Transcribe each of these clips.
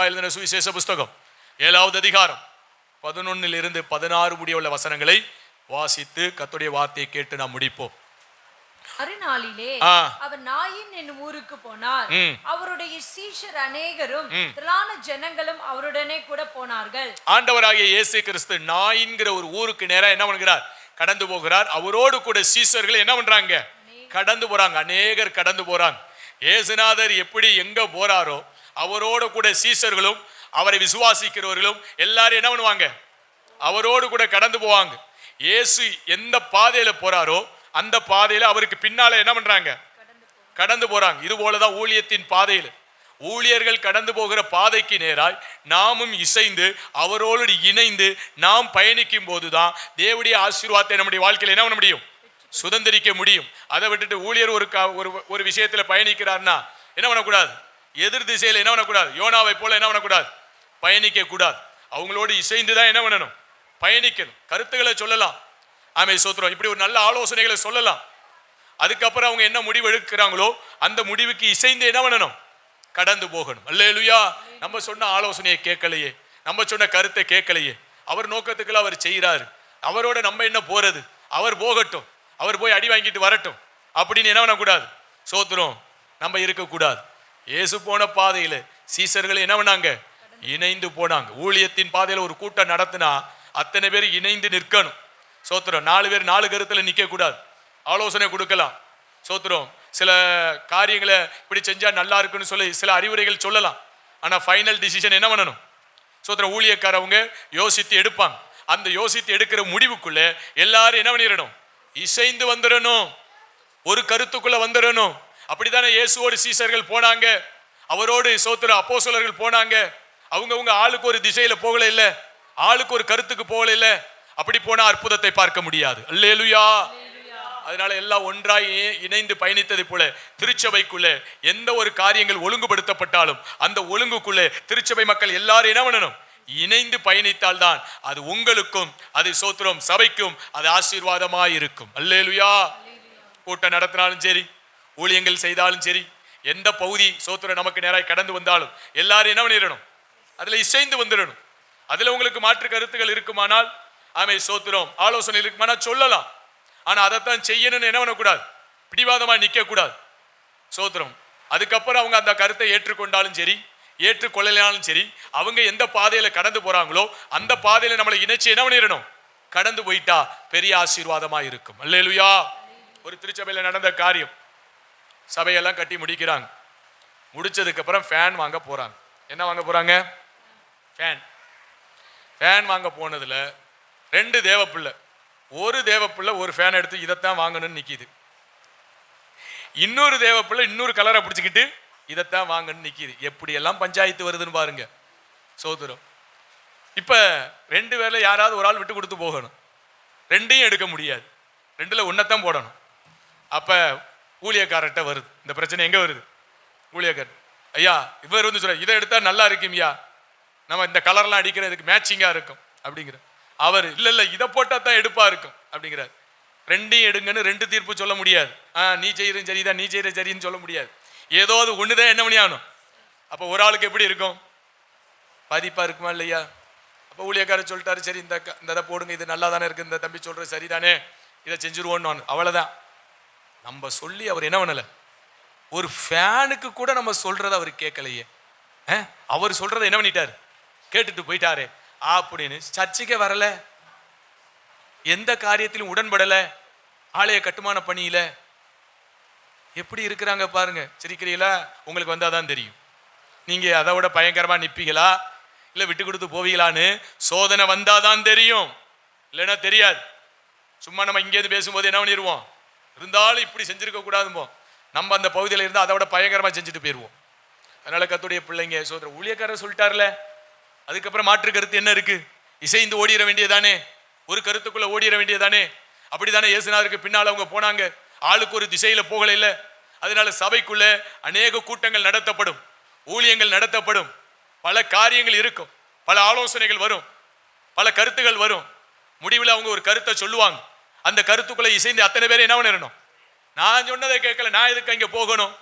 லூக்கா எழுதின சுவிசேஷ புஸ்தகம் ஏழாவது அதிகாரம். பதினொன்னில் இருந்து பதினாறு முடிய உள்ள வசனங்களை வாசித்து கர்த்தருடைய வார்த்தையை கேட்டு நாம் முடிப்போம். மறுநாளிலே. அவர் நாயின் என்னும் ஊருக்கு போனார். அவருடைய சீஷர் அநேகரும் திரளான ஜனங்களும் அவருடனே கூட போனார்கள். ஆண்டவராகிய இயேசு கிறிஸ்து நாயின்கிற ஒரு ஊருக்கு நேரா என்ன பண்ணுகிறார்? கடந்து போகிறார். அவரோடு கூட சீசர்கள் என்ன பண்றாங்க? கடந்து போறாங்க. அநேகர் கடந்து போறாங்க. இயேசுநாதர் எப்படி எங்க போறாரோ அவரோடு கூட சீசர்களும் அவரை விசுவாசிக்கிறவர்களும் எல்லாரும் என்ன பண்ணுவாங்க? அவரோடு கூட கடந்து போவாங்க. இயேசு எந்த பாதையில் போறாரோ அந்த பாதையில் அவருக்கு பின்னால என்ன பண்றாங்க? கடந்து போறாங்க. இது போலதான் ஊழியத்தின் பாதையில். ஊழியர்கள் கடந்து போகிற பாதைக்கு நேராய் நாமும் இசைந்து அவரோடு இணைந்து நாம் பயணிக்கும் போதுதான் தேவடைய ஆசீர்வாதத்தை நம்முடைய வாழ்க்கையில் என்ன பண்ண முடியும்? சுதந்திரிக்க முடியும். அதை விட்டுட்டு ஊழியர் ஒரு ஒரு ஒரு விஷயத்துல பயணிக்கிறார்னா என்ன பண்ணக்கூடாது? எதிர் திசையில் என்ன பண்ணக்கூடாது? யோனாவை போல என்ன பண்ணக்கூடாது? பயணிக்க கூடாது. அவங்களோடு இசைந்து தான் என்ன பண்ணணும்? பயணிக்கணும். கருத்துக்களை சொல்லலாம். ஆமை சோத்திரம் இப்படி ஒரு நல்ல ஆலோசனைகளை சொல்லலாம். அதுக்கப்புறம் அவங்க என்ன முடிவு எடுக்கிறாங்களோ அந்த முடிவுக்கு இசைந்து என்ன பண்ணணும்? கடந்து போகணும். அல்லேலுயா! நம்ம சொன்ன ஆலோசனையை கேட்கலையே. நம்ம சொன்ன கருத்தை கேட்கலையே. அவர் நோக்கத்துக்குள்ள அவர் செய்கிறாரு. அவரோட நம்ம என்ன போறது? அவர் போகட்டும். அவர் போய் அடி வாங்கிட்டு வரட்டும். அப்படின்னு என்ன பண்ணக்கூடாது? சோத்துரும் நம்ம இருக்கக்கூடாது. இயேசு போன பாதையில் சீசர்கள் என்ன பண்ணாங்க? இணைந்து போனாங்க. ஊழியத்தின் பாதையில் ஒரு கூட்டம் நடத்தினா அத்தனை பேர் இணைந்து நிற்கணும். சோத்திரம் நாலு பேர் நாலு கருத்தில் நிற்க கூடாது. ஆலோசனை கொடுக்கலாம். சோத்திரம் சில காரியங்களை இப்படி செஞ்சால் நல்லா இருக்குன்னு சொல்லி சில அறிவுரைகள் சொல்லலாம். ஆனால் ஃபைனல் டிசிஷன் என்ன பண்ணணும்? சோத்திரம் ஊழியக்காரவங்க யோசித்து எடுப்பாங்க. அந்த யோசித்து எடுக்கிற முடிவுக்குள்ளே எல்லாரும் என்ன பண்ணிடணும்? இசைந்து வந்துடணும். ஒரு கருத்துக்குள்ளே வந்துடணும். அப்படித்தானே இயேசுவோடு சீசர்கள் போனாங்க? அவரோடு சோத்திர அப்போசலர்கள் போனாங்க. அவங்கவுங்க ஆளுக்கு ஒரு திசையில போகல இல்லை. ஆளுக்கு ஒரு கருத்துக்கு போகல இல்லை. அப்படி போனா அற்புதத்தை பார்க்க முடியாது. அல்லேலுயா. அதனால எல்லாம் ஒன்றாய் இணைந்து பயணித்ததை போல திருச்சபைக்குள்ளே எந்த ஒரு காரியங்கள் ஒழுங்குபடுத்தப்பட்டாலும் அந்த ஒழுங்குக்குள்ளே திருச்சபை மக்கள் எல்லாரும் என்ன பண்ணணும்? இணைந்து பயணித்தால் தான் அது உங்களுக்கும் அது சோத்திரம் சபைக்கும் அது ஆசீர்வாதமாக இருக்கும் அல்லேலுயா. கூட்டம் நடத்தினாலும் சரி. ஊழியங்கள் செய்தாலும் சரி எந்த பகுதி சோத்திரம் நமக்கு நேராக கடந்து வந்தாலும் எல்லாரும் என்ன பண்ணிடணும்? அதில் இசைந்து வந்துடணும். அதில் உங்களுக்கு மாற்று கருத்துக்கள் இருக்குமானால் ஆமை சோத்திரம் ஆலோசனை இருக்குமானால் சொல்லலாம். ஆனால் அதைத்தான் செய்யணும்னு என்ன பண்ணக்கூடாது? பிடிவாதமாக நிற்கக்கூடாது. சோத்திரம் அதுக்கப்புறம் அவங்க அந்த கருத்தை ஏற்றுக்கொண்டாலும் சரி ஏற்றுக்கொள்ளலாலும் சரி அவங்க எந்த பாதையில் கடந்து போகிறாங்களோ அந்த பாதையில் நம்மளை இணைச்சு என்ன பண்ணிடணும்? கடந்து போயிட்டா பெரிய ஆசீர்வாதமா இருக்கும். அல்லேலுயா! ஒரு திருச்சபையில் நடந்த காரியம். சபையெல்லாம் கட்டி முடிக்கிறாங்க. முடிச்சதுக்கப்புறம் ஃபேன் வாங்க போகிறாங்க என்ன வாங்க போகிறாங்க ஃபேன் ஃபேன் வாங்க போனதில் ரெண்டு தேவப்பிள்ளை ஒரு தேவப்பிள்ளை ஒரு ஃபேன் எடுத்து இதைத்தான் வாங்கணும்னு நிற்கிது இன்னொரு தேவப்பிள்ளை இன்னொரு கலரை பிடிச்சிக்கிட்டு இதைத்தான் வாங்கன்னு நிற்கிது எப்படியெல்லாம் பஞ்சாயத்து வருதுன்னு பாருங்க. சோதரம். இப்போ ரெண்டு பேரில் யாராவது ஒரு ஆள் விட்டு கொடுத்து போகணும். ரெண்டையும் எடுக்க முடியாது. ரெண்டில் ஒன்றைத்தான் போடணும். அப்போ ஊழியக்காரர்கிட்ட வருது. இந்த பிரச்சனை எங்கே வருது? ஊழியக்காரர் ஐயா இவர் வந்து சொல்ற இதை எடுத்தால் நல்லா இருக்கும் ஐயா. நம்ம இந்த கலர்லாம் அடிக்கிறதுக்கு மேட்சிங்காக இருக்கும். அப்படிங்கிற அவர் இல்லை இல்லை இதை போட்டால் தான் எடுப்பாக இருக்கும். அப்படிங்கிறார். ரெண்டையும் எடுங்கன்னு ரெண்டு தீர்ப்பு சொல்ல முடியாது. ஆ நீ செய்கிறது சரிதான் நீ செய்கிற சரின்னு சொல்ல முடியாது. ஏதோ அது தான் என்ன பண்ணியாகணும் அப்போ ஒரு ஆளுக்கு எப்படி இருக்கும்? பாதிப்பாக இருக்குமா இல்லையா? அப்போ ஊழியக்காரர் சொல்லிட்டாரு சரி இந்த க- இந்த இதை போடுங்க இது நல்லா தானே இருக்குது இந்த தம்பி சொல்கிற சரிதானே இதை செஞ்சுருவோன்னு அவ்வளோதான் நம்ம சொல்லி அவர் என்ன பண்ணலை? ஒரு ஃபேனுக்கு கூட நம்ம சொல்கிறத அவர் கேட்கலையே. அவர் சொல்கிறத என்ன பண்ணிட்டார்? கேட்டுட்டு போயிட்டாரே. அப்படின்னு சர்ச்சைக்கே வரல. எந்த காரியத்திலும் உடன்படலை. ஆலய கட்டுமான பணியில. எப்படி இருக்கிறாங்க பாருங்க. சிரிக்கிறீங்களா? உங்களுக்கு வந்தால் தான் தெரியும். நீங்கள் அதை விட பயங்கரமாக நிற்பீங்களா இல்லை விட்டு கொடுத்து போவீங்களான்னு? சோதனை வந்தால் தான் தெரியும். இல்லைன்னா தெரியாது. சும்மா நம்ம இங்கேருந்து பேசும்போது என்ன பண்ணிடுவோம் இருந்தாலும் இப்படி செஞ்சுருக்க கூடாதுமோ நம்ம அந்த பகுதியில் இருந்தால் அதை விட பயங்கரமாக செஞ்சுட்டு போயிடுவோம் அதனால் கத்துடைய பிள்ளைங்க சோதர ஊழியக்காரர் சொல்லிட்டார்ல. அதுக்கப்புறம் மாற்று கருத்து என்ன இருக்கு? இசைந்து ஓடிட வேண்டியதானே? ஒரு கருத்துக்குள்ளே ஓடிட வேண்டியதானே? அப்படிதானே இயேசுநாதருக்கு பின்னால் அவங்க போனாங்க. ஆளுக்கு ஒரு திசையில் போகலை இல்லை. அதனால சபைக்குள்ளே அநேக கூட்டங்கள் நடத்தப்படும். ஊழியங்கள் நடத்தப்படும். பல காரியங்கள் இருக்கும். பல ஆலோசனைகள் வரும். பல கருத்துகள் வரும். முடிவில் அவங்க ஒரு கருத்தை சொல்லுவாங்க. அந்த கருத்துக்குள்ள இசைந்து அத்தனை பேரும் என்ன பண்ணிடணும்? நான் சொன்னதை கேட்கல நான் எதுக்கு அங்கே போகணும்?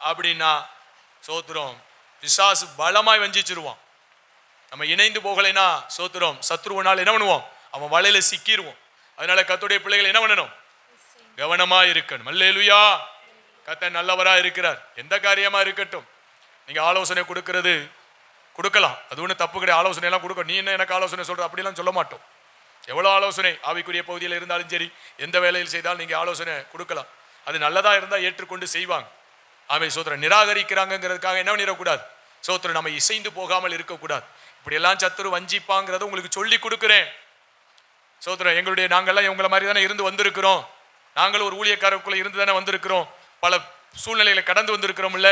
அப்படின்னா சோத்துரும் விசாசு பலமாய் வஞ்சிச்சிருவான். நம்ம இணைந்து போகலைன்னா சோத்துறோம் சத்ருவனால் என்ன பண்ணுவோம்? அவன் வலையில சிக்கிடுவோம் அதனால கத்துடைய பிள்ளைகள் என்ன பண்ணணும்? கவனமா இருக்கணும். அல்லேலுயா! கத்த நல்லவரா இருக்கிறார். எந்த காரியமா இருக்கட்டும். நீங்க ஆலோசனை கொடுக்கறது கொடுக்கலாம். அது ஒன்றும் தப்பு கிடையாது. ஆலோசனை எல்லாம் கொடுக்க. நீ என்ன எனக்கு ஆலோசனை சொல்ற? அப்படிலாம் சொல்ல மாட்டோம். எவ்வளோ ஆலோசனை ஆவிக்குரிய பகுதியில் இருந்தாலும் சரி எந்த வேலையில் செய்தாலும் நீங்கள் ஆலோசனை கொடுக்கலாம். அது நல்லதாக இருந்தால் ஏற்றுக்கொண்டு செய்வாங்க. ஆமை சோத்திரம் நிராகரிக்கிறாங்கங்கிறதுக்காக என்ன பண்ணிடக்கூடாது? சோத்திரம் நம்ம இசைந்து போகாமல் இருக்கக்கூடாது. இப்படியெல்லாம் சத்துரு வஞ்சிப்பாங்கிறத உங்களுக்கு சொல்லி கொடுக்குறேன். சோத்திரம் எங்களுடைய நாங்கள்லாம் இவங்கள மாதிரி தானே இருந்து வந்திருக்கிறோம். நாங்களும் ஒரு ஊழியக்காரருக்குள்ளே இருந்து தானே வந்திருக்கிறோம். பல சூழ்நிலைகளை கடந்து வந்திருக்கிறோம்ல.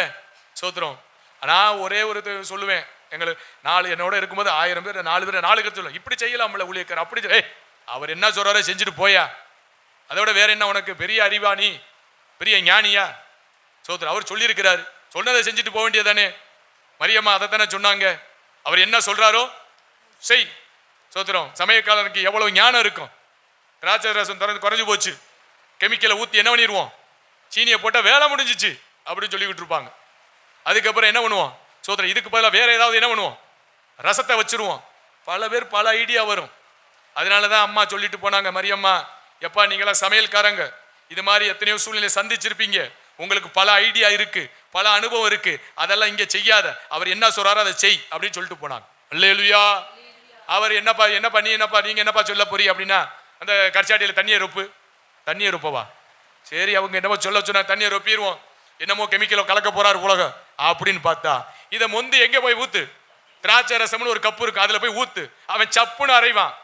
சோத்திரம் ஆனால் ஒரே ஒரு இது சொல்லுவேன். எங்களுக்கு நாலு என்னோட இருக்கும்போது ஆயிரம் பேர் நாலு பேர் நாலு கற்று சொல்லுவேன் இப்படி செய்யலாம்ல ஊழியக்கார் அப்படி ஏய் அவர் என்ன சொல்றாரோ செஞ்சுட்டு போயா. அதோட வேற என்ன உனக்கு? பெரிய அறிவா நீ? பெரிய ஞானியா? சோத்திரம் அவர் சொல்லியிருக்கிறாரு. சொன்னதை செஞ்சுட்டு போக வேண்டியதானே மரியம்மா அதை தானே சொன்னாங்க. அவர் என்ன சொல்றாரோ? செய். சோத்திரம் சமயக்காலனுக்கு எவ்வளவு ஞானம் இருக்கும்? திராட்சை ரசம் திறந்து குறைஞ்சு போச்சு. கெமிக்கலை ஊற்றி என்ன பண்ணிடுவோம் சீனியை போட்டால் வேலை முடிஞ்சிச்சு. அப்படின்னு சொல்லிக்கிட்டு இருப்பாங்க. அதுக்கப்புறம் என்ன பண்ணுவோம்? சோத்திரம் இதுக்கு பதிலாக வேற ஏதாவது என்ன பண்ணுவோம்? ரசத்தை வச்சிருவோம். பல பேர் பல ஐடியா வரும். அதனால தான் அம்மா சொல்லிட்டு போனாங்க மரியம்மா எப்பா நீங்களாம் சமையல்காரங்க. இது மாதிரி எத்தனையோ சூழ்நிலை சந்திச்சிருப்பீங்க. உங்களுக்கு பல ஐடியா இருக்கு பல அனுபவம் இருக்கு. அதெல்லாம் இங்கே செய்யாத. அவர் என்ன சொல்றாரோ அதை செய் அப்படின்னு சொல்லிட்டு போனாங்க. அல்லேலுயா. அவர் என்னப்பா என்னப்பா நீ என்னப்பா நீங்க என்னப்பா சொல்ல போறீ? அப்படின்னா அந்த கரிச்சாட்டியில் தண்ணியை ரொப்பு. தண்ணியை ரொப்பவா? சரி அவங்க என்னமோ சொல்ல சொன்னா தண்ணியை ரொப்பிடுவோம் என்னமோ கெமிக்கலோ கலக்க போறாரு உலகம். அப்படின்னு பார்த்தா இதை மொந்து எங்க போய் ஊத்து? திராட்சை ரசம்னு ஒரு கப்பு இருக்கு அதுல போய் ஊத்து. அவன் சப்புன்னு அரைவான்.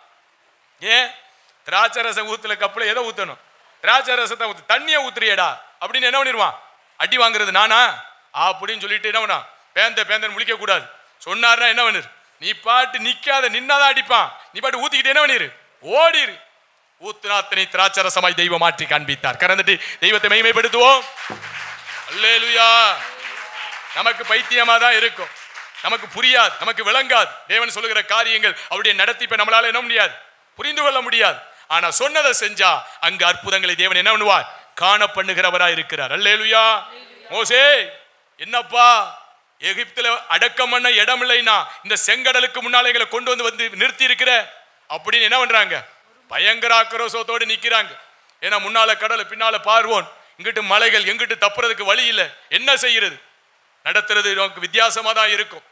ஏன்? திராட்சை ரசம் ஊத்துல கப்புல எதை ஊத்தணும்? திராட்சை ரசத்தை ஊத்து தண்ணியை ஊத்துறியடா அப்படின்னு என்ன பண்ணிடுவான்? அடி வாங்குறது நானா? அப்படின்னு சொல்லிட்டு என்ன பண்ணா பேந்த பேந்தன் முழிக்க கூடாது. சொன்னாருன்னா என்ன பண்ணிரு? நீ பாட்டு நிக்காத நின்னாதான் அடிப்பான். நீ பாட்டு ஊத்திக்கிட்டு என்ன பண்ணிரு? ஓடிரு. ஊத்துனாத்தனை அத்தனை திராட்சை ரசமாய் தெய்வம் மாற்றி காண்பித்தார். கறந்துட்டு தெய்வத்தை மகிமைப்படுத்துவோம். அல்லேலுயா. நமக்கு பைத்தியமா தான் இருக்கும். நமக்கு புரியாது நமக்கு விளங்காது. தேவன் சொல்லுகிற காரியங்கள் அவருடைய நடத்திப்பை நம்மளால என்ன முடியாது? புரிந்து கொள்ள முடியாது. ஆனா சொன்னதை செஞ்சா அங்கு அற்புதங்களை தேவன் என்ன பண்ணுவார்? காண பண்ணுகிறவரா இருக்கிறார். அல்லேலுயா. மோசே என்னப்பா? எகிப்துல அடக்கம் பண்ண இடம் இல்லைன்னா இந்த செங்கடலுக்கு முன்னால எங்களை கொண்டு வந்து வந்து நிறுத்தி இருக்கிற? அப்படின்னு என்ன பண்றாங்க? பயங்கர ஆக்ரோஷத்தோடு நிக்கிறாங்க. ஏன்னா முன்னால கடல் பின்னால பார்வோன். இங்கிட்டு மலைகள் எங்கிட்டு தப்புறதுக்கு வழி இல்லை. என்ன செய்யறது? நடத்துறது நமக்கு வித்தியாசமா தான் இருக்கும்.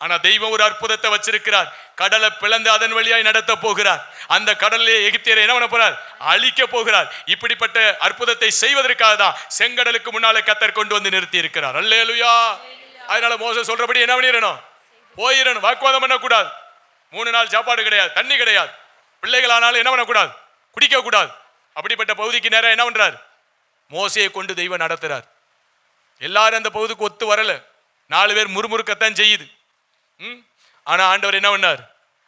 ஆனா தெய்வம் ஒரு அற்புதத்தை வச்சிருக்கிறார். கடலை பிளந்து அதன் வழியாய் நடத்த போகிறார். அந்த கடலிலே எகிப்தியரை என்ன பண்ண போறார்? அழிக்க போகிறார். இப்படிப்பட்ட அற்புதத்தை செய்வதற்காக தான் செங்கடலுக்கு முன்னாலே கத்தர் கொண்டு வந்து நிறுத்தி இருக்கிறார் அல்லேலுயா. அதனால மோச சொல்றபடி என்ன பண்ணிடணும் போயிடணும் வாக்குவாதம் பண்ணக்கூடாது. மூணு நாள் சாப்பாடு கிடையாது. தண்ணி கிடையாது. பிள்ளைகள் ஆனாலும் என்ன பண்ணக்கூடாது? குடிக்க கூடாது அப்படிப்பட்ட பகுதிக்கு நேரம் என்ன பண்றார்? மோசையை கொண்டு தெய்வம் நடத்துறார். எல்லாரும் அந்த பகுதிக்கு ஒத்து வரலை. நாலு பேர் முறுமுறுக்கத்தான் செய்யுது. ம்? ஆனால் ஆண்டவர் என்ன பண்ணார்?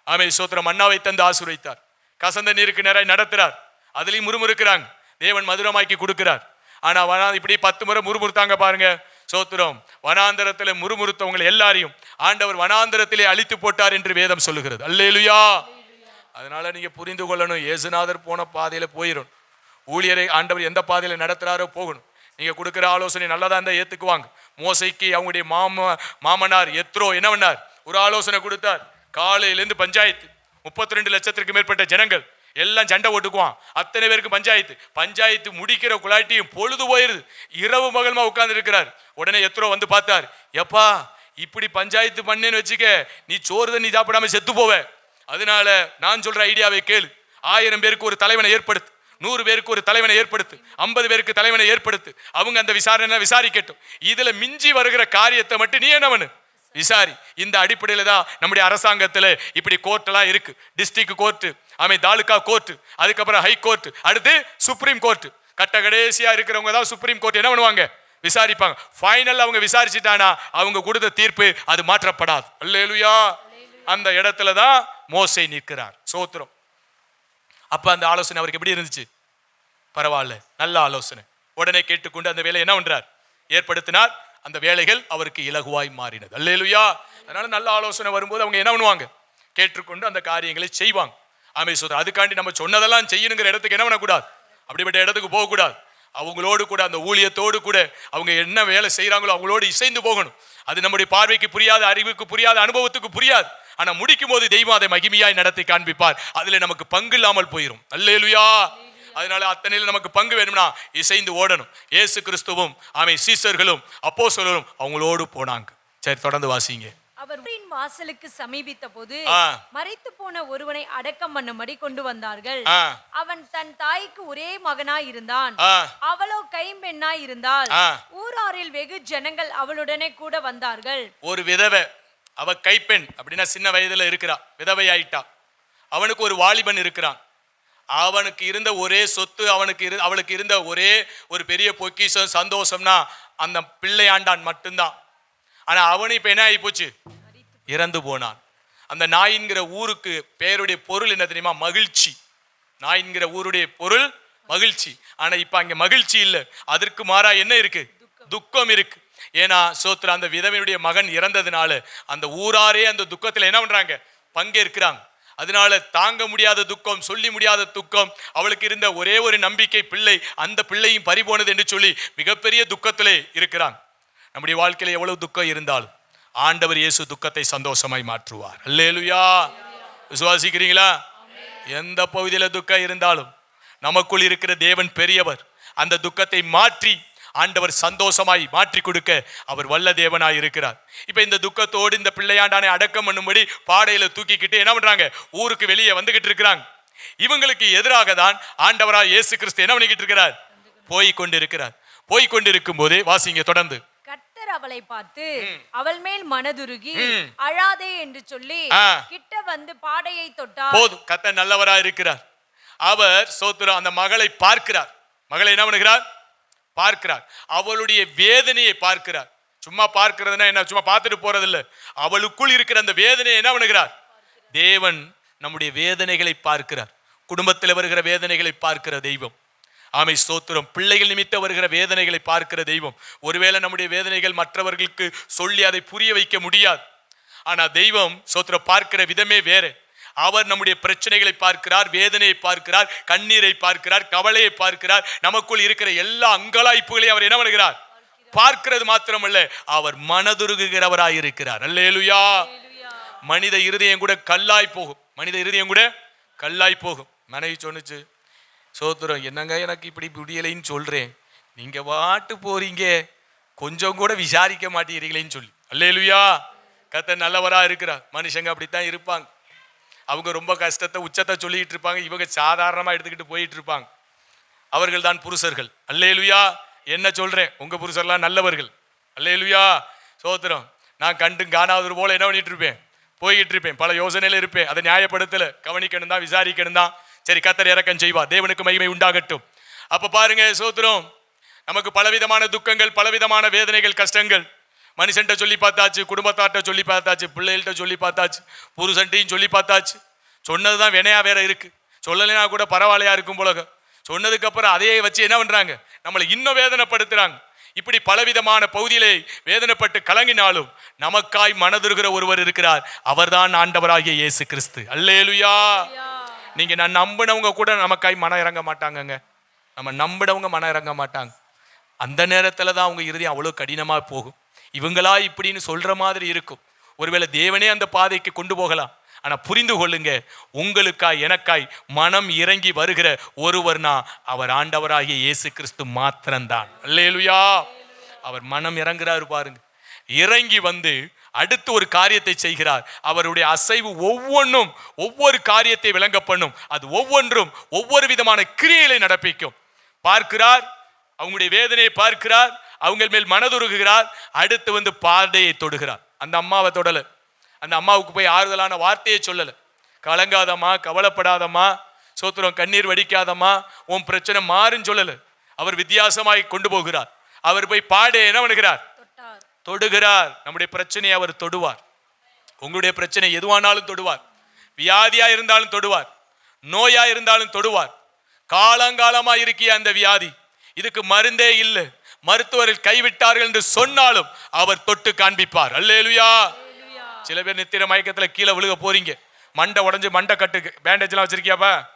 ஆமை சோத்திரம் அண்ணாவை தந்து ஆசுரைத்தார் கசந்த நீருக்கு நேராய் நடத்துகிறார் அதுலேயும் முறுமுறுக்கிறாங்க. தேவன் மதுரமாக்கி கொடுக்கிறார். ஆனால் வனா இப்படி பத்து முறை முறுமுறுத்தாங்க பாருங்க. சோத்திரம் வனாந்தரத்தில் முறுமுறுத்தவங்களை எல்லாரையும் ஆண்டவர் வனாந்தரத்திலே அழித்து போட்டார் என்று வேதம் சொல்லுகிறது. அல்லேலுயா! அதனால நீங்க புரிந்து கொள்ளணும். ஏசுநாதர் போன பாதையில போயிடும் ஊழியரை ஆண்டவர் எந்த பாதையில நடத்துறாரோ போகணும். நீங்கள் கொடுக்குற ஆலோசனை நல்லதா இருந்தால் ஏத்துக்குவாங்க. மோசைக்கு அவங்களுடைய மாம மாமனார் எத்ரோ என்ன பண்ணார்? ஒரு ஆலோசனை கொடுத்தார். காலையிலேருந்து பஞ்சாயத்து. முப்பத்தி ரெண்டு லட்சத்திற்கு மேற்பட்ட ஜனங்கள். எல்லாம் சண்டை ஓட்டுக்குவான் அத்தனை பேருக்கு பஞ்சாயத்து. பஞ்சாயத்து முடிக்கிற குழாட்டியும் பொழுது போயிருது. இரவு மகள்மா உட்கார்ந்து இருக்கிறார் உடனே எத்ரோ வந்து பார்த்தார். எப்பா இப்படி பஞ்சாயத்து பண்ணேன்னு வச்சுக்க நீ சோறு தண்ணி சாப்பிடாம செத்து போவ. அதனால நான் சொல்ற ஐடியாவை கேளு. ஆயிரம் பேருக்கு ஒரு தலைவனை ஏற்படுத்து. நூறு பேருக்கு ஒரு தலைவனை ஏற்படுத்து ஐம்பது பேருக்கு தலைவனை ஏற்படுத்து. அவங்க அந்த விசாரணை விசாரிக்கட்டும். இதுல மிஞ்சி வருகிற காரியத்தை மட்டும் நீ என்ன பண்ணு? விசாரி. இந்த அடிப்படையில தான் நம்முடைய அரசாங்கத்துல இப்படி கோர்ட் எல்லாம் இருக்கு. டிஸ்ட்ரிக்ட் கோர்ட்டு அமை தாலுகா கோர்ட்டு அதுக்கப்புறம் ஹை கோர்ட்டு அடுத்து சுப்ரீம் கோர்ட்டு கட்ட கடைசியா இருக்கிறவங்க தான் சுப்ரீம் கோர்ட் என்ன பண்ணுவாங்க? விசாரிப்பாங்க. ஃபைனல் அவங்க விசாரிச்சிட்டானா அவங்க கொடுத்த தீர்ப்பு அது மாற்றப்படாது. அல்லேலுயா. அந்த இடத்துல தான் மோசை நிற்கிறார். சோத்திரம். அப்போ அந்த ஆலோசனை அவருக்கு எப்படி இருந்துச்சு? பரவாயில்ல நல்ல ஆலோசனை. உடனே கேட்டுக்கொண்டு அந்த வேலை என்ன பண்றார்? ஏற்படுத்தினார். அந்த வேலைகள் அவருக்கு இலகுவாய் மாறினது. அல்லேலுயா. அதனால நல்ல ஆலோசனை வரும்போது அவங்க என்ன பண்ணுவாங்க? கேட்டுக்கொண்டு அந்த காரியங்களை செய்வாங்க. ஆமே சொல்ற அதுக்காண்டி நம்ம சொன்னதெல்லாம் செய்யணுங்கிற இடத்துக்கு என்ன பண்ணக்கூடாது? அப்படிப்பட்ட இடத்துக்கு போகக்கூடாது. அவங்களோடு கூட அந்த ஊழியத்தோடு கூட அவங்க என்ன வேலை செய்கிறாங்களோ அவங்களோடு இசைந்து போகணும். அது நம்முடைய பார்வைக்கு புரியாது அறிவுக்கு புரியாது அனுபவத்துக்கு புரியாது. ஆனா முடிக்கும் போது தெய்வம் அதை மகிமையாய் நடத்தி காண்பிப்பார். அதுல நமக்கு பங்கு இல்லாமல் போயிடும் அல்லேலுயா. அதனால அத்தனையில் நமக்கு பங்கு வேணும்னா இசைந்து ஓடணும். இயேசு கிறிஸ்துவும் ஆமை சீசர்களும் அப்போஸ்தலரும் அவங்களோடு போனாங்க. சரி தொடர்ந்து வாசிங்க. அவர் வாசலுக்கு சமீபித்த போது. மறைத்து போன ஒருவனை அடக்கம் பண்ணும்படி கொண்டு வந்தார்கள். அவன் தன் தாய்க்கு ஒரே மகனாய் இருந்தான். அவளோ கைம்பெண்ணாய் இருந்தால் ஆ. ஊராரில் வெகு ஜனங்கள் அவளுடனே கூட வந்தார்கள். ஒரு விதவை அவ கைப்பெண் அப்படின்னா சின்ன வயதுல இருக்கிறா விதவை ஆயிட்டா அவனுக்கு ஒரு வாலிபன் இருக்கிறான். அவனுக்கு இருந்த ஒரே சொத்து அவனுக்கு இரு அவளுக்கு இருந்த ஒரே ஒரு பெரிய பொக்கிஷம் சந்தோஷம்னா அந்த பிள்ளையாண்டான் மட்டும்தான். ஆனால் அவனு இப்போ என்ன ஆகி போச்சு இறந்து போனான். அந்த நாயின்கிற ஊருக்கு பேருடைய பொருள் என்ன தெரியுமா? மகிழ்ச்சி. நாயின்கிற ஊருடைய பொருள் மகிழ்ச்சி. ஆனால் இப்போ அங்கே மகிழ்ச்சி இல்லை. அதற்கு மாறா என்ன இருக்கு? துக்கம் இருக்கு. ஏன்னா சோத்ரா அந்த விதவையுடைய மகன் இறந்ததுனால அந்த ஊராரே அந்த துக்கத்தில் என்ன பண்றாங்க? பங்கேற்கிறாங்க. அதனால தாங்க முடியாத துக்கம் சொல்லி முடியாத துக்கம் அவளுக்கு இருந்த ஒரே ஒரு நம்பிக்கை பிள்ளை அந்த பிள்ளையும் பறிபோனது என்று சொல்லி மிகப்பெரிய துக்கத்திலே இருக்கிறான் நம்முடைய வாழ்க்கையில எவ்வளவு துக்கம் இருந்தாலும் ஆண்டவர் இயேசு துக்கத்தை சந்தோஷமாய் மாற்றுவார். அல்லேலுயா. விசுவாசிக்கிறீங்களா? எந்த பகுதியில் துக்கம் இருந்தாலும் நமக்குள் இருக்கிற தேவன் பெரியவர். அந்த துக்கத்தை மாற்றி ஆண்டவர் சந்தோஷமாய் மாற்றி கொடுக்க அவர் வல்ல தேவனாய் இருக்கிறார். இப்ப இந்த துக்கத்தோடு இந்த பிள்ளையாண்டானை அடக்கம் பண்ணும்படி பாடையில தூக்கிக்கிட்டு என்ன பண்றாங்க? ஊருக்கு வெளியே வந்துகிட்டு இருக்கிறாங்க. இவங்களுக்கு எதிராக தான் ஆண்டவராய் இயேசு கிறிஸ்து என்ன பண்ணிக்கிட்டு இருக்கிறார்? போய் கொண்டு இருக்கிறார் போய் கொண்டு இருக்கும் போதே வாசிங்க தொடர்ந்து. கர்த்தர் அவளை பார்த்து அவள் மேல் மனதுருகி. அழாதே என்று சொல்லி. கிட்ட வந்து பாடையை தொட்டார். போதும் கத்த நல்லவரா இருக்கிறார். அவர் சோத்திரம் அந்த மகளை பார்க்கிறார். மகளை என்ன பண்ணுகிறார்? பார்க்கிறார். அவளுடைய வேதனையை பார்க்கிறார். சும்மா பார்க்கிறதுனா என்ன? சும்மா பார்த்துட்டு போறதில்ல. அவளுக்குள் இருக்கிற அந்த வேதனையை என்ன பண்ணுகிறார்? தேவன் நம்முடைய வேதனைகளை பார்க்கிறார். குடும்பத்தில் வருகிற வேதனைகளை பார்க்கிற தெய்வம். ஆமை ஸ்தோத்திரம் பிள்ளைகள் நிமித்த வருகிற வேதனைகளை பார்க்கிற தெய்வம். ஒருவேளை நம்முடைய வேதனைகள் மற்றவர்களுக்கு சொல்லி அதை புரிய வைக்க முடியாது. ஆனால் தெய்வம் சோத்திரம் பார்க்கிற விதமே வேறு. அவர் நம்முடைய பிரச்சனைகளை பார்க்கிறார் வேதனையை பார்க்கிறார் கண்ணீரை பார்க்கிறார் கவலையை பார்க்கிறார். நமக்குள் இருக்கிற எல்லா அங்கலாய்ப்புகளையும் அவர் என்ன பண்ணுகிறார்? பார்க்கிறது மாத்திரமல்ல அவர் மனதுருகுகிறவராய் இருக்கிறார். அல்லேலுயா. மனித இருதயம் கூட கல்லாய் போகும். மனித இருதயம் கூட கல்லாய் போகும். மனைவி சொன்னுச்சு சோத்திரம் என்னங்க எனக்கு இப்படி முடியலைன்னு சொல்றேன்? நீங்க வாட்டு போறீங்க? கொஞ்சம் கூட விசாரிக்க மாட்டேங்கிறீங்களேன்னு சொல்லி. அல்லேலுயா. கத்த நல்லவரா இருக்கிறார். மனுஷங்க அப்படித்தான் இருப்பாங்க. அவங்க ரொம்ப கஷ்டத்தை உச்சத்தை சொல்லிட்டு இருப்பாங்க. இவங்க சாதாரணமாக எடுத்துக்கிட்டு போயிட்டு இருப்பாங்க. அவர்கள் தான் புருஷர்கள். அல்லேலுயா என்ன சொல்கிறேன் உங்கள் புருஷர்லாம் நல்லவர்கள். அல்லேலுயா சோத்திரம் நான் கண்டு காணாதது போல் என்ன பண்ணிட்டு இருப்பேன்? போய்கிட்டு இருப்பேன். பல யோசனையில் இருப்பேன். அதை நியாயப்படுத்தல. கவனிக்கணும் தான் விசாரிக்கணும் தான் சரி கத்தர் இறக்கம் செய்வா தேவனுக்கு மகிமை உண்டாகட்டும். அப்போ பாருங்க சோத்திரம் நமக்கு பலவிதமான துக்கங்கள் பலவிதமான வேதனைகள் கஷ்டங்கள். மனுஷன்ட்ட சொல்லி பார்த்தாச்சு குடும்பத்தார்ட்ட சொல்லி பார்த்தாச்சு பிள்ளைகள்கிட்ட சொல்லி பார்த்தாச்சு புருஷன்ட்டையும் சொல்லி பார்த்தாச்சு. சொன்னது தான் வினையாக வேற இருக்கு. சொல்லலைனா கூட பரவாயில்லையா இருக்கும் போலக. சொன்னதுக்கப்புறம் அதையே வச்சு என்ன பண்ணுறாங்க நம்மளை இன்னும் வேதனைப்படுத்துகிறாங்க இப்படி பலவிதமான பகுதியிலே வேதனைப்பட்டு கலங்கினாலும் நமக்காய் மனதுருகிற ஒருவர் இருக்கிறார். அவர்தான் ஆண்டவராகிய இயேசு கிறிஸ்து. அல்லேலுயா. நீங்க நான் நம்பினவங்க கூட நமக்காய் மனம் இறங்க மாட்டாங்கங்க. நம்ம நம்பினவங்க மனம் இறங்க மாட்டாங்க. அந்த நேரத்தில் தான் அவங்க இறுதி அவ்வளோ கடினமாக போகும். இவங்களா இப்படின்னு சொல்கிற மாதிரி இருக்கும். ஒருவேளை தேவனே அந்த பாதைக்கு கொண்டு போகலாம். ஆனால் புரிந்து கொள்ளுங்க உங்களுக்காய் எனக்காய் மனம் இறங்கி வருகிற ஒருவர்னா அவர் ஆண்டவராகிய இயேசு கிறிஸ்து மாத்திரம்தான். அல்லேலுயா. அவர் மனம் இறங்குறாரு பாருங்க. இறங்கி வந்து அடுத்து ஒரு காரியத்தை செய்கிறார். அவருடைய அசைவு ஒவ்வொன்றும் ஒவ்வொரு காரியத்தை விளங்க பண்ணும். அது ஒவ்வொன்றும் ஒவ்வொரு விதமான கிரியைகளை நடப்பிக்கும். பார்க்கிறார் அவங்களுடைய வேதனையை பார்க்கிறார் அவங்க மேல் மனதுருகுகிறார். அடுத்து வந்து பாதையை தொடுகிறார். அந்த அம்மாவை தொடல. அந்த அம்மாவுக்கு போய் ஆறுதலான வார்த்தையை சொல்லல. கலங்காதம்மா கவலைப்படாதம்மா சோத்திரம் கண்ணீர் வடிக்காதம்மா உன் பிரச்சனை மாறுன்னு சொல்லல. அவர் வித்தியாசமாய் கொண்டு போகிறார். அவர் போய் பாடே என்ன பண்ணுகிறார்? தொடுகிறார். நம்முடைய பிரச்சனையை அவர் தொடுவார். உங்களுடைய பிரச்சனை எதுவானாலும் தொடுவார். வியாதியா இருந்தாலும் தொடுவார். நோயா இருந்தாலும் தொடுவார். காலங்காலமா இருக்கிய அந்த வியாதி. இதுக்கு மருந்தே இல்லை. மருத்துவர்கள் கைவிட்டார்கள் என்று சொன்னாலும் அவர் தொட்டு காண்பிப்பார். அல்லேலுயா. சில பேர் நித்திர மயக்கத்தில் கீழே விழுக போறீங்க. மண்டை உடஞ்சு மண்டை கட்டுக்கு. பேண்டேஜ்லாம் வச்சிருக்கியாப்பா?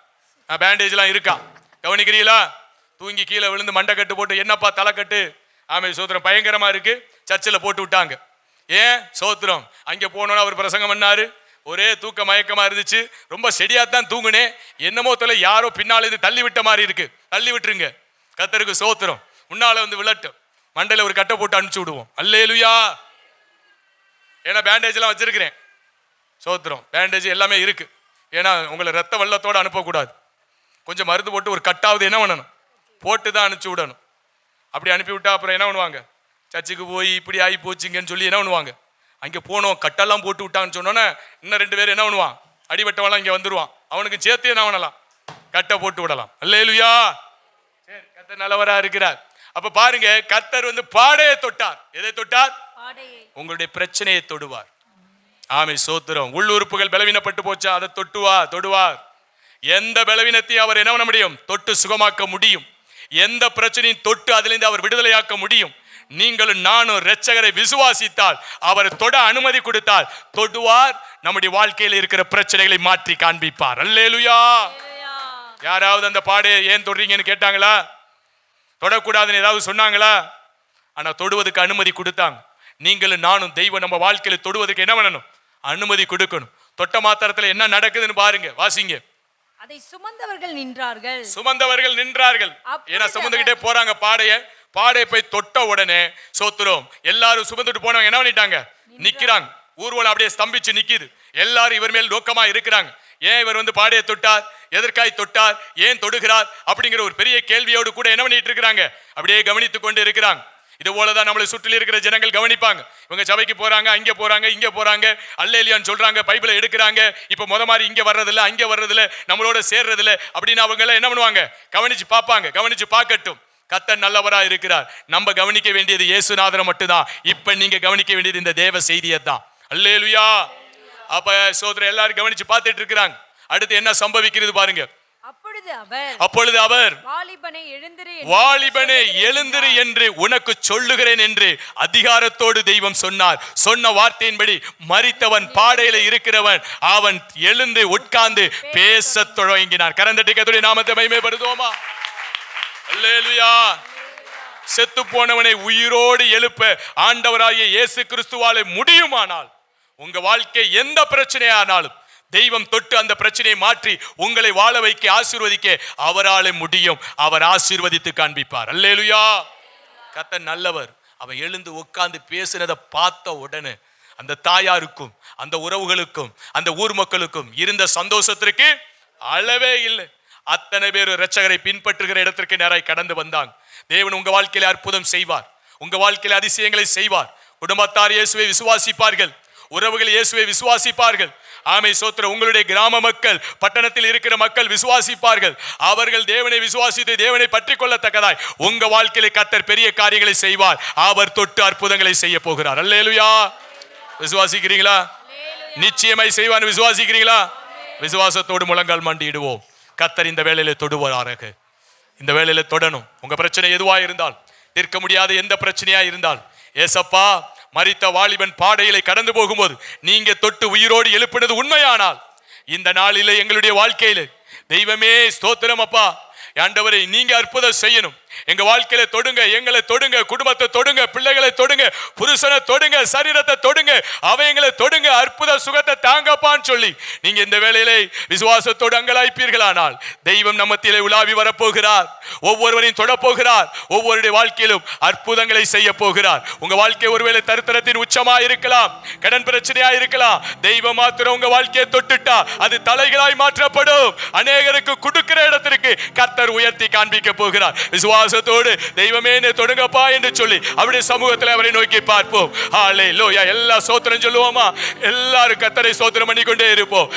பேண்டேஜ்லாம் இருக்கா? கவனிக்கிறீங்களா? தூங்கி கீழே விழுந்து மண்டை கட்டு போட்டு என்னப்பா தலை கட்டு? ஆமை சோதரம் பயங்கரமா இருக்கு. சர்ச்சில் போட்டு விட்டாங்க. ஏன்? சோத்திரம். அங்கே போனோன்னு அவர் பிரசங்கம் பண்ணாரு. ஒரே தூக்க மயக்கமா இருந்துச்சு. ரொம்ப செடியா தான் தூங்குனேன். என்னமோ தொலை யாரோ பின்னால் இருந்து தள்ளி விட்ட மாதிரி இருக்கு. தள்ளி விட்டுருங்க. கத்தருக்கு சோத்திரம். முன்னால வந்து விழட்டும் மண்டையில் ஒரு கட்டை போட்டு அனுப்பிச்சு விடுவோம். அல்லேலுயா. ஏன்னா பேண்டேஜ்லாம் வச்சிருக்கிறேன். சோத்திரம். பேண்டேஜ் எல்லாமே இருக்கு. ஏன்னா உங்களை ரத்த வெள்ளத்தோடு அனுப்பக்கூடாது. கொஞ்சம் மருந்து போட்டு ஒரு கட்டாவது என்ன பண்ணணும்? போட்டு தான் அனுப்பிச்சு விடணும். அப்படி அனுப்பி விட்டா அப்புறம் என்ன பண்ணுவாங்க? சர்ச்சுக்கு போய் இப்படி ஆகி போச்சுங்கன்னு சொல்லி என்ன பண்ணுவாங்க? அங்கே போனோம் கட்டெல்லாம் போட்டு விட்டாங்கன்னு சொன்னோன்னே இன்னும் ரெண்டு பேர் என்ன பண்ணுவான்? அடிபட்டவெல்லாம் இங்கே வந்துடுவான் அவனுக்கு சேர்த்து என்ன பண்ணலாம்? கட்டை போட்டு விடலாம். அல்லேலுயா. சரி கத்தர் நல்லவராக இருக்கிறார். அப்ப பாருங்க கத்தர் வந்து பாடையை தொட்டார். எதை தொட்டார்? உங்களுடைய பிரச்சனையை தொடுவார். ஆமை சோத்திரம். உள்ளுறுப்புகள் பலவீனப்பட்டு போச்சா அதை தொட்டுவா தொடுவார். எந்த பலவீனத்தையும் அவர் என்ன பண்ண முடியும்? தொட்டு சுகமாக்க முடியும். எந்த பிரச்சனையும் தொட்டு அதிலிருந்து அவர் விடுதலையாக்க முடியும். நீங்களும் நானும் இரட்சகரை விசுவாசித்தால் அவர் தொட அனுமதி கொடுத்தால் தொடுவார். நம்முடைய வாழ்க்கையில் இருக்கிற பிரச்சனைகளை மாற்றி காண்பிப்பார். அல்லேலூயா. யாராவது அந்த பாடையை ஏன் தொடுறீங்கன்னு கேட்டாங்களா? தொடக்கூடாதுன்னு ஏதாவது சொன்னாங்களா? ஆனா தொடுவதற்கு அனுமதி கொடுத்தாங்க. நீங்களும் நானும் தெய்வம் நம்ம வாழ்க்கையில தொடுவதற்கு என்ன பண்ணணும்? அனுமதி கொடுக்கணும். தொட்ட மாத்திரத்துல என்ன நடக்குதுன்னு பாருங்க வாசிங்க. அதை சுமந்தவர்கள் நின்றார்கள். சுமந்தவர்கள் நின்றார்கள். ஏன்னா சுமந்துகிட்டே போறாங்க பாடைய. பாடைய போய் தொட்ட உடனே சோத்துறோம் எல்லாரும் சுமந்துட்டு போனவங்க என்ன பண்ணிட்டாங்க? நிக்கிறாங்க. ஊர்வலம் அப்படியே ஸ்தம்பிச்சு நிக்குது. எல்லாரும் இவர் மேல் நோக்கமா இருக்கிறாங்க. ஏன் இவர் வந்து பாடையை தொட்டார்? எதற்காய் தொட்டார்? ஏன் தொடுகிறார்? அப்படிங்கிற ஒரு பெரிய கேள்வியோடு கூட என்ன பண்ணிட்டு இருக்கிறாங்க? அப்படியே கவனித்துக் கொண்டு இருக்கிறாங்க. இது போலதான் நம்மளை சுற்றில இருக்கிற ஜனங்கள் கவனிப்பாங்க. இவங்க சபைக்கு போறாங்க அங்க போறாங்க இங்க போறாங்க அல்லேலியான்னு சொல்றாங்க பைபிளை எடுக்கிறாங்க. இப்ப முத மாதிரி இங்க வர்றதில்ல அங்க வர்றதில்ல நம்மளோட சேர்றதில்ல அப்படின்னு அவங்க எல்லாம் என்ன பண்ணுவாங்க? கவனிச்சு பார்ப்பாங்க கவனிச்சு பார்க்கட்டும். கத்தன் நல்லவரா இருக்கிறார். நம்ம கவனிக்க வேண்டியது இயேசுநாதரை மட்டும்தான். இப்ப நீங்க கவனிக்க வேண்டியது இந்த தேவ செய்தியை தான் அல்லேலுயா! அப்ப சோதரர் எல்லாரும் கவனிச்சு பார்த்துட்டு இருக்கிறாங்க. அடுத்து என்ன சம்பவிக்கிறது பாருங்க. அப்பொழுது அவர் வாலிபனை எழுந்திரு என்று உனக்கு சொல்லுகிறேன் என்று அதிகாரத்தோடு தெய்வம் சொன்னார். சொன்ன வார்த்தையின்படி மரித்தவன் பாடையில இருக்கிறவன் அவன் எழுந்து உட்கார்ந்து பேசத் தொடங்கினான். கரந்தட்டி கத்துடைய நாமத்தை மகிமைப்படுத்துவோமா? அல்லேலுயா. செத்து போனவனை உயிரோடு எழுப்ப ஆண்டவராகிய இயேசு கிறிஸ்துவாலே முடியுமானால் உங்க வாழ்க்கை எந்த பிரச்சனையானாலும் தெய்வம் தொட்டு அந்த பிரச்சனையை மாற்றி உங்களை வாழ வைக்க ஆசீர்வதிக்க அவராலே முடியும். அவர் ஆசீர்வதித்து காண்பிப்பார். அல்லேலுயா. கத்த நல்லவர். அவன் எழுந்து உட்கார்ந்து பேசினதை பார்த்த உடனே அந்த தாயாருக்கும் அந்த உறவுகளுக்கும் அந்த ஊர் மக்களுக்கும் இருந்த சந்தோஷத்திற்கு அளவே இல்லை. அத்தனை பேர் ரச்சகரை பின்பற்றுகிற இடத்திற்கு நேராய் கடந்து வந்தாங்க. தேவன் உங்க வாழ்க்கையில அற்புதம் செய்வார். உங்க வாழ்க்கையில அதிசயங்களை செய்வார். குடும்பத்தார் இயேசுவை விசுவாசிப்பார்கள். உறவுகள் இயேசுவை விசுவாசிப்பார்கள். ஆமை சோத்திர உங்களுடைய கிராம மக்கள் பட்டணத்தில் இருக்கிற மக்கள் விசுவாசிப்பார்கள். அவர்கள் தேவனை விசுவாசித்து தேவனை பற்றி கொள்ளத்தக்கதாய். உங்க வாழ்க்கையில கத்தர் பெரிய காரியங்களை செய்வார். அவர் தொட்டு அற்புதங்களை செய்ய போகிறார். அல்லேலுயா. விசுவாசிக்கிறீங்களா? நிச்சயமாய் செய்வான்னு விசுவாசிக்கிறீங்களா? விசுவாசத்தோடு முழங்கால் மண்டியிடுவோம். கத்தர் இந்த வேளையில தொடுவாராக. இந்த வேளையில தொடணும். உங்க பிரச்சனை எதுவா இருந்தால் தீர்க்க முடியாத எந்த பிரச்சனையா இருந்தால் ஏசப்பா மறித்த வாலிபன் பாடையிலே கடந்து போகும்போது நீங்க தொட்டு உயிரோடு எழுப்பினது உண்மையானால் இந்த நாளிலே எங்களுடைய வாழ்க்கையில தெய்வமே ஸ்தோத்திரம் அப்பா. ஆண்டவரை நீங்க அற்புதம் செய்யணும். எங்க வாழ்க்கையில தொடுங்க எங்களை தொடுங்க குடும்பத்தை தொடுங்க பிள்ளைகளை தொடுங்க புருஷனை தொடுங்க சரீரத்தை தொடுங்க அவைங்களை தொடுங்க அற்புத சுகத்தை தாங்கப்பான்னு சொல்லி நீங்க இந்த வேலையிலே விசுவாசத்தோடு அங்கலாய்ப்பீர்களானால் தெய்வம் நம்மத்திலே உலாவி வரப்போகிறார். ஒவ்வொருவரையும் தொடப்போகிறார். ஒவ்வொருடைய வாழ்க்கையிலும் அற்புதங்களை செய்ய போகிறார் உங்க வாழ்க்கை ஒருவேளை தருத்தரத்தின் உச்சமா இருக்கலாம் கடன் பிரச்சனையா இருக்கலாம் தெய்வம் மாத்திரம் உங்க வாழ்க்கையை தொட்டுட்டா அது தலைகளாய் மாற்றப்படும். அநேகருக்கு கொடுக்கிற இடத்திற்கு கர்த்தர் உயர்த்தி காண்பிக்க போகிறார். விசுவாசத்தோடு தெய்வமே என்னை தொடுங்கப்பா என்று சொல்லி அவருடைய சமூகத்தில் அவரை நோக்கி பார்ப்போம். ஆலே லோயா எல்லா சோத்திரம் சொல்லுவோமா? எல்லாரும் கத்தரை சோத்திரம் பண்ணிக்கொண்டே இருப்போம்.